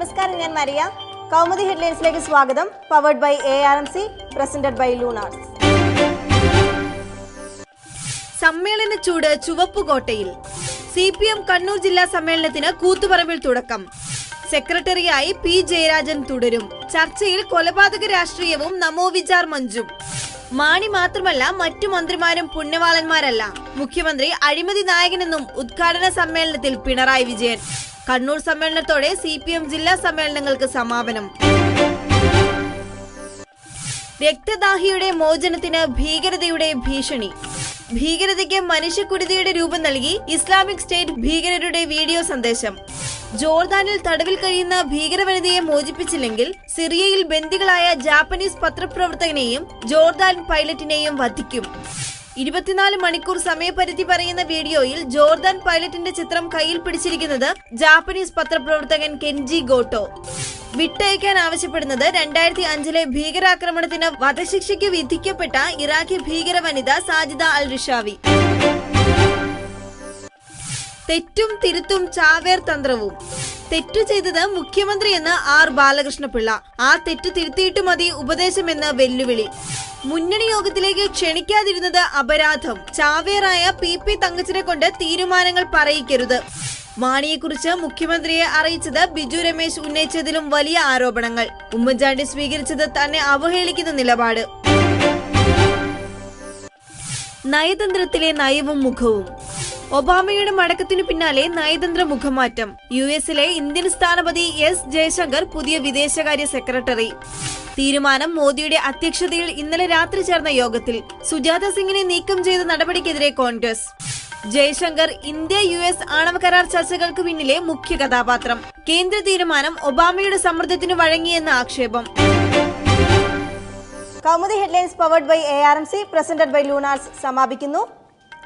നമസ്കാരം ഞാൻ മരിയ. കൗമുദി ഹെഡ്ലൈൻസിലേക്ക് സ്വാഗതം. Powered by A R M C presented by Lunars സമ്മേളന ചൂട് ചുവപ്പുകോട്ടയിൽ. സി പി എം കണ്ണൂർ ജില്ലാ സമ്മേളനത്തിന് കൂത്തുപറമ്പിൽ തുടക്കം. സെക്രട്ടറിയായി പി ജയരാജൻ തുടരും. ചർച്ചയിൽ കൊലപാതക രാഷ്ട്രീയവും നമോ വിചാർ മഞ്ജും മാണി മാത്രമല്ല മറ്റു മന്ത്രിമാരും പുണ്യവാളന്മാരല്ല. മുഖ്യമന്ത്രി അഴിമതി നായകനെന്നും ഉദ്ഘാടന സമ്മേളനത്തിൽ പിണറായി വിജയൻ. കണ്ണൂർ സമ്മേളനത്തോടെ സി പി എം ജില്ലാ സമ്മേളനങ്ങൾക്ക് സമാപനം. രക്തദാഹിയുടെ മോചനത്തിന് ഭീകരതയുടെ ഭീഷണി. ഭീകരതയ്ക്ക് മനുഷ്യക്കുരുതിയുടെ രൂപം നൽകി ഇസ്ലാമിക് സ്റ്റേറ്റ് ഭീകരരുടെ വീഡിയോ സന്ദേശം. ജോർദാനിൽ തടവിൽ കഴിയുന്ന ഭീകരവനിതയെ മോചിപ്പിച്ചില്ലെങ്കിൽ സിറിയയിൽ ബന്ദികളായ ജാപ്പനീസ് പത്രപ്രവർത്തകനെയും ജോർദാൻ പൈലറ്റിനെയും വധിക്കും. ഇരുപത്തിനാല് മണിക്കൂർ സമയപരിധി പറയുന്ന വീഡിയോയിൽ ജോർദാൻ പൈലറ്റിന്റെ ചിത്രം കയ്യിൽ പിടിച്ചിരിക്കുന്നത് ജാപ്പനീസ് പത്രപ്രവർത്തകൻ കെൻജി ഗോട്ടോ. വിട്ടയക്കാൻ ആവശ്യപ്പെടുന്നത് രണ്ടായിരത്തി അഞ്ചിലെ ഭീകരാക്രമണത്തിന് വധശിക്ഷയ്ക്ക് വിധിക്കപ്പെട്ട ഇറാഖി ഭീകര വനിത സാജിദ അൽ റിഷാവി തെറ്റും തിരുത്തും ചാവേർ തന്ത്രവും. തെറ്റു ചെയ്തത് മുഖ്യമന്ത്രിയെന്ന് ആർ ബാലകൃഷ്ണപിള്ള. ആ തെറ്റു തിരുത്തിയിട്ട് മതി ഉപദേശമെന്ന് വെല്ലുവിളി. മുന്നണി യോഗത്തിലേക്ക് ക്ഷണിക്കാതിരുന്നത് അപരാധം. ചാവേറായ പി പി തങ്കച്ചിനെ കൊണ്ട് തീരുമാനങ്ങൾ പറയിക്കരുത്. മാണിയെക്കുറിച്ച് മുഖ്യമന്ത്രിയെ അറിയിച്ചത് ബിജു രമേശ് ഉന്നയിച്ചതിലും വലിയ ആരോപണങ്ങൾ. ഉമ്മൻചാണ്ടി സ്വീകരിച്ചത് തന്നെ അവഹേളിക്കുന്ന നിലപാട്. നയതന്ത്രത്തിലെ നയവും മുഖവും. ഒബാമയുടെ മടക്കത്തിനു പിന്നാലെ നയതന്ത്ര മുഖമാറ്റം. യു എസിലെ ഇന്ത്യൻ സ്ഥാനപതി എസ് ജയശങ്കർ പുതിയ വിദേശകാര്യ സെക്രട്ടറി. തീരുമാനം മോദിയുടെ അധ്യക്ഷതയിൽ ഇന്നലെ രാത്രി ചേർന്ന യോഗത്തിൽ സുജാത സിംഗിനെ നീക്കം ചെയ്ത നടപടിക്കെതിരെ Congress. Jaishankar India U S ആണവ കരാർ ചർച്ചകൾക്ക് പിന്നിലെ മുഖ്യ കഥാപാത്രം. കേന്ദ്ര തീരുമാനം ഒബാമയുടെ സമ്മർദ്ദത്തിന് വഴങ്ങിയെന്ന ആക്ഷേപം. Kaumudi headlines powered by A R M C presented by Lunars സമാപിക്കുന്നു.